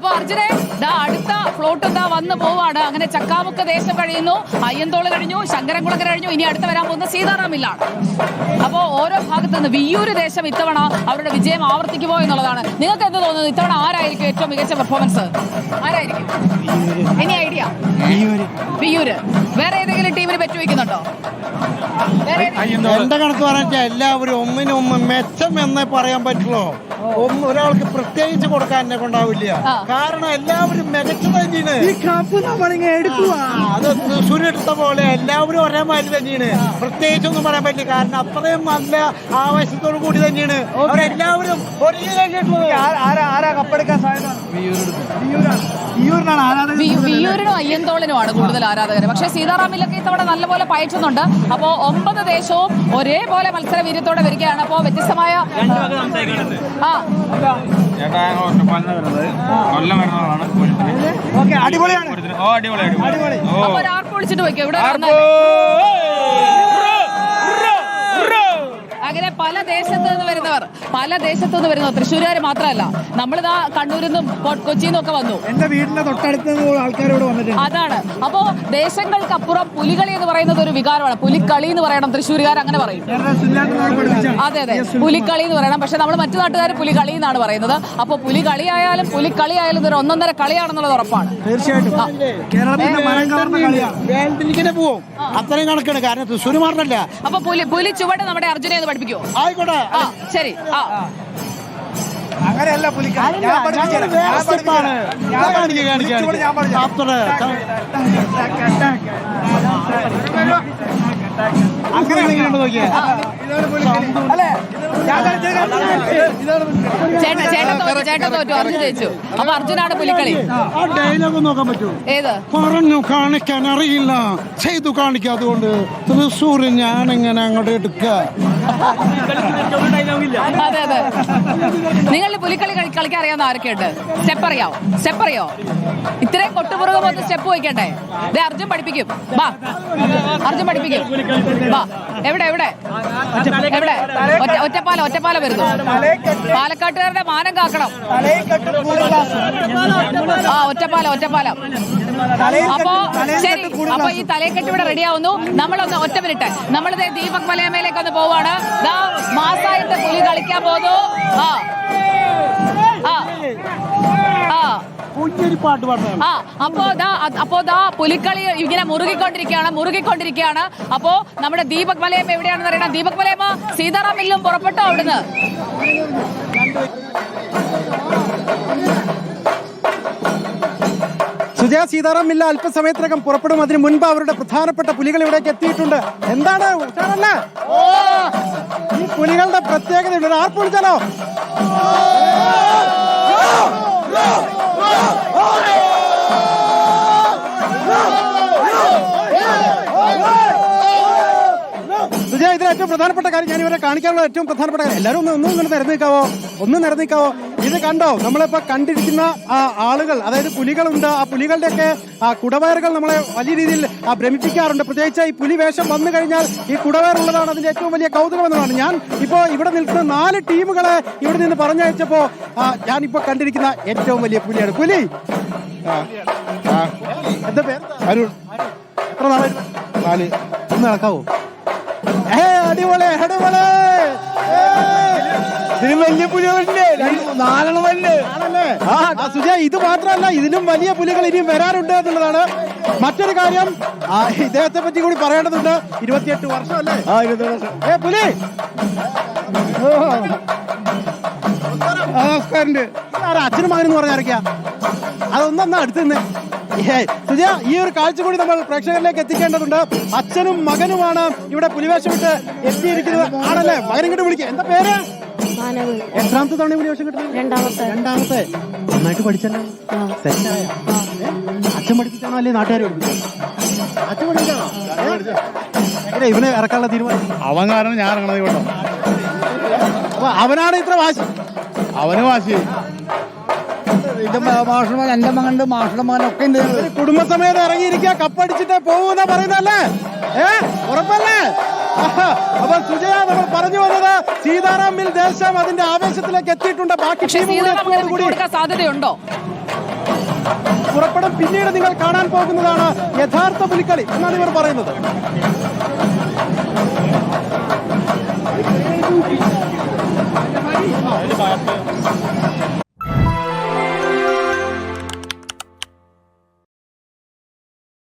അപ്പൊ അർജുനെ ദാ അടുത്ത ഫ്ലോട്ട് എന്താ വന്നു പോവാണ്. അങ്ങനെ ചക്കാമുക്ക ദേശം കഴിയുന്നു അയ്യന്തോൾ കഴിഞ്ഞു ശങ്കരൻകുളങ്ങര കഴിഞ്ഞു ഇനി അടുത്ത വരാൻ പോകുന്ന സീതാറാമില്ലാണ് അപ്പോ ഓരോ ഭാഗത്തു നിന്ന് വിയ്യൂര് ദേശം ഇത്തവണ അവരുടെ വിജയം ആവർത്തിക്കുമോ എന്നുള്ളതാണ്. നിങ്ങൾക്ക് എന്ത് തോന്നുന്നു? ഇത്തവണ ആരായിരിക്കും ഏറ്റവും മികച്ച പെർഫോമൻസ് ആരായിരിക്കും? ഐഡിയ വിയ്യൂര്. വേറെ ഏതെങ്കിലും ടീമിന് പറ്റുവെക്കുന്നുണ്ടോ എന്റെ കണക്ക് പറഞ്ഞാൽ എല്ലാവരും ഒന്നിനും ഒന്ന് മെച്ചം എന്നേ പറയാൻ പറ്റുള്ളൂ. ഒന്ന് ഒരാൾക്ക് പ്രത്യേകിച്ച് കൊടുക്കാൻ എന്നെ കൊണ്ടാവില്ല. കാരണം എല്ലാവരും മികച്ചത് തന്നെയാണ് ഈ കപ്പ് നമ്മളിങ്ങനെ എടുക്കുക അത് തൃശ്ശൂർ എടുത്ത പോലെ എല്ലാവരും ഒരേമാതിരി തന്നെയാണ്. പ്രത്യേകിച്ചൊന്നും പറയാൻ പറ്റില്ല. കാരണം അത്രയും നല്ല ആവേശത്തോടു കൂടി തന്നെയാണ്. അവരെല്ലാവരും ഒരേ കഴിഞ്ഞിട്ടുള്ളത് ആരാ ആരാ കപ്പെടുക്കാൻ സാധ്യത വിയ്യൂരാണ്. വിയ്യൂരിനാണ് ആരാധകർ വി- അയ്യന്തോളിനുമാണ് കൂടുതൽ ആരാധകർ. പക്ഷേ സീതാറാമിലൊക്കെ ഇത്തവണ നല്ലപോലെ പയറ്റുന്നുണ്ട്. അപ്പോൾ ഒമ്പത് ദേശവും ഒരേപോലെ മത്സര വീര്യത്തോടെ വരികയാണ്. അപ്പോൾ വ്യത്യസ്തമായ ആ ചേട്ടാ ഞങ്ങൾ ഒറ്റപ്പാലിന് വരുന്നത്. കൊല്ലം വരുന്നതാണ്. അടിപൊളിയാണ്. ഓ അടിപൊളി അടിപൊളി. ഓ. വിളിച്ചിട്ട് പോയിക്കോ? ഇവിടെ അങ്ങനെ പല ദേശത്ത് നിന്ന് വരുന്നവർ പല ദേശത്ത് നിന്ന് വരുന്നവർ തൃശ്ശൂരുകാർ മാത്രമല്ല നമ്മളിതാ കണ്ണൂരിൽ നിന്നും കൊച്ചിയിൽ നിന്നും ഒക്കെ വന്നു. എന്റെ വീടിന്റെ തൊട്ടടുത്ത് ആൾക്കാരോട് വന്നിട്ടുണ്ട്. അതാണ്. അപ്പോ ദേശങ്ങൾക്കപ്പുറം പുലികളി എന്ന് പറയുന്നത് ഒരു വികാരമാണ്. പുലിക്കളി എന്ന് പറയണം തൃശ്ശൂരുകാർ അങ്ങനെ പറയും. അതെ അതെ. പുലിക്കളി എന്ന് പറയണം. പക്ഷെ നമ്മൾ മറ്റു നാട്ടുകാർ പുലികളി എന്നാണ് പറയുന്നത്. അപ്പോൾ പുലികളി ആയാലും പുലിക്കളി ആയാലും ഇതൊരു ഒന്നൊന്നര കളിയാണെന്നുള്ളത് ഉറപ്പാണ്. തീർച്ചയായിട്ടും. പോവും. അത്രയും കണക്കാണ്. കാരണം തൃശ്ശൂർ മാറണല്ല അപ്പൊ പുലി പുലി ചുവട് നമ്മുടെ അർജുനെ ഒന്ന് പഠിപ്പിക്കുമോ ആയിക്കോട്ടെ ആ ശരി ആ അങ്ങനെയല്ല ഞാൻ ഞാൻ ഞാൻ. ഞാൻ ഞാൻ ഞാൻ. ചേട്ടൻ ചേട്ടൻ തോറ്റു ചേട്ടൻ തോറ്റു അർജുൻ ജയിച്ചു അപ്പൊ അർജുനാണ് പുലിക്കളി ആ ഡയലോഗ് നോക്കാൻ പറ്റുമോ ഏത് പറഞ്ഞു കാണിക്കാൻ അറിയില്ല ചെയ്തു കാണിക്കാതുകൊണ്ട് തൃശ്ശൂർ ഞാനിങ്ങനെ അങ്ങോട്ട് എടുക്കുക അതെ അതെ. നിങ്ങൾ പുലിക്കളി കളി- കളിക്കാൻ അറിയാവുന്ന ആരൊക്കെയുണ്ട്? സ്റ്റെപ്പ് അറിയാവോ? സ്റ്റെപ്പ് അറിയോ? ഇത്രയും കൊട്ടുപുറകെ വന്ന് സ്റ്റെപ്പ് വയ്ക്കട്ടെ ദേ അർജുൻ പഠിപ്പിക്കും. വാ. അർജുൻ പഠിപ്പിക്കും. വാ. എവിടെ എവിടെ? എവിടെ? ഒറ്റപ്പാലം ഒറ്റപ്പാലം വരുന്നു. പാലക്കാട്ടുകാരുടെ മാനം കാക്കണം തലയിൽ കെട്ടും കൂടെ ഗ്ലാസ്. ആ ഒറ്റപ്പാലം ഒറ്റപ്പാലം. അപ്പോ ശരി അപ്പൊ ഈ തലയെക്കെട്ട് ഇവിടെ റെഡിയാവുന്നു. നമ്മളൊന്ന് ഒറ്റ മിനിറ്റ്. നമ്മളിത് ദീപക് മലയമേലേക്ക് ഒന്ന് പോവാണ്. മാസായിട്ട് പുലി കളിക്കാൻ പോകുന്നു. ആ. ആ. ആ. ആ അപ്പോ ദാ അപ്പോ ദാ പുലിക്കളി ഇങ്ങനെ മുറുകിക്കൊണ്ടിരിക്കുകയാണ് മുറുകിക്കൊണ്ടിരിക്കുകയാണ്. അപ്പോ നമ്മുടെ ദീപക് മലയം എവിടെയാണെന്ന് അറിയണം? ദീപക് മലയമ്മ സീതാറാം മില്ലും പുറപ്പെട്ടോ അവിടുന്ന്? സുജയ സീതാറാം മില്ല അല്പസമയത്തിനകം പുറപ്പെടും. അതിന് മുൻപ് അവരുടെ പ്രധാനപ്പെട്ട പുലികൾ ഇവിടേക്ക് എത്തിയിട്ടുണ്ട്. എന്താണ്? ഈ പുലികളുടെ പ്രത്യേകത ഉണ്ട് ആർപ്പ് വിളിച്ചാലോ? സുജയ ഇതിൽ ഏറ്റവും പ്രധാനപ്പെട്ട കാര്യം ഞാൻ ഇവരെ കാണിക്കാനുള്ള ഏറ്റവും പ്രധാനപ്പെട്ട കാര്യം. എല്ലാവരും ഒന്ന് ഒന്നും നിരന്നിക്കാവോ? ഒന്നും നിൽക്കാവോ ഒന്ന് നിരന്ന് നിൽക്കാവോ ഇത് കണ്ടോ? നമ്മളിപ്പോ കണ്ടിരിക്കുന്ന ആളുകൾ അതായത് പുലികളുണ്ട്. ആ പുലികളുടെയൊക്കെ ആ കുടവയറുകൾ നമ്മളെ വലിയ രീതിയിൽ ഭ്രമിപ്പിക്കാറുണ്ട്. പ്രത്യേകിച്ച് ഈ പുലി വേഷം വന്നു കഴിഞ്ഞാൽ ഈ കുടവയറുള്ളതാണ് അതിന്റെ ഏറ്റവും വലിയ കൗതുകം എന്നതാണ് ഞാൻ ഇപ്പോ ഇവിടെ നിൽക്കുന്ന നാല് ടീമുകളെ ഇവിടെ നിന്ന് പറഞ്ഞയച്ചപ്പോ ഞാൻ ഞാനിപ്പോ കണ്ടിരിക്കുന്ന ഏറ്റവും വലിയ പുലിയാണ്. പുലി! എന്താ പേര്? അരുൺ. എത്ര നാളായി? നാല്. ഒന്ന് നടക്കാവോ? ഏ അടിപൊളി അടിപൊളി! ഇതിലും വലിയ പുലികളുണ്ട്. നാലെണ്ണം ആണല്ലേ ആ സുജ ഇത് മാത്രമല്ല ഇതിലും വലിയ പുലികൾ ഇനിയും വരാറുണ്ട് എന്നുള്ളതാണ് മറ്റൊരു കാര്യം. ഇദ്ദേഹത്തെ പറ്റി കൂടി പറയേണ്ടതുണ്ട്. ഇരുപത്തിയെട്ട് വർഷം അല്ലേ? ആ ഇരുപത്തി വർഷം. ഏ പുലി! നമസ്കാരം അച്ഛനും മകനെന്ന് പറഞ്ഞാരൊക്കെയാ അതൊന്നൊന്നാ അടുത്ത് നിന്ന്. ഏ, സുജയ ഈ ഒരു കാഴ്ച കൂടി നമ്മൾ പ്രേക്ഷകരിലേക്ക് എത്തിക്കേണ്ടതുണ്ട്. അച്ഛനും മകനുമാണ് ഇവിടെ പുലിവേഷം ഇട്ട് എത്തിയിരിക്കുന്നത്. ആണല്ലേ? മകൻ ഇങ്ങോട്ട് വിളിക്കുക എന്താ പേര്? എത്രാമത്തെ തവണ പുലിവേഷം കിട്ടുന്നത്? രണ്ടാമത്തെ. രണ്ടാമത്തെ. നന്നായിട്ട് പഠിച്ചല്ലോ. സെറ്റായ? അച്ഛൻ പഠിപ്പിച്ചാണോ അല്ലേ നാട്ടുകാർ പഠിപ്പിച്ചോ അച്ഛൻ പഠിപ്പിച്ചാണോ? എങ്ങനെ ഇവനെ ഇറക്കാനുള്ള തീരുമാനം? അവൻ കാരണം ഞാൻ ഇറങ്ങണത് കേട്ടോ. അപ്പൊ അവനാണ് ഇത്ര വാശി? അവന് വാശി. മാഷുമാൻ എന്റെ മകണ്ട് മാഷുടെ മകനൊക്കെ ഉണ്ട്. കുടുംബസമേതം ഇറങ്ങിയിരിക്കുക കപ്പടിച്ചിട്ട് പോകുന്ന പറയുന്നല്ലേ ഏ ഉറപ്പല്ലേ. അപ്പൊ സുജയ നമ്മൾ പറഞ്ഞു വന്നത് സീതാറാം മിൽ ദേശം അതിന്റെ ആവേശത്തിലേക്ക് എത്തിയിട്ടുണ്ട്. ബാക്കി അങ്ങനെ സാധ്യതയുണ്ടോ? പുറപ്പെടും പിന്നീട് നിങ്ങൾ കാണാൻ പോകുന്നതാണ് യഥാർത്ഥ പുലിക്കളി എന്നാണ് ഇവർ പറയുന്നത്.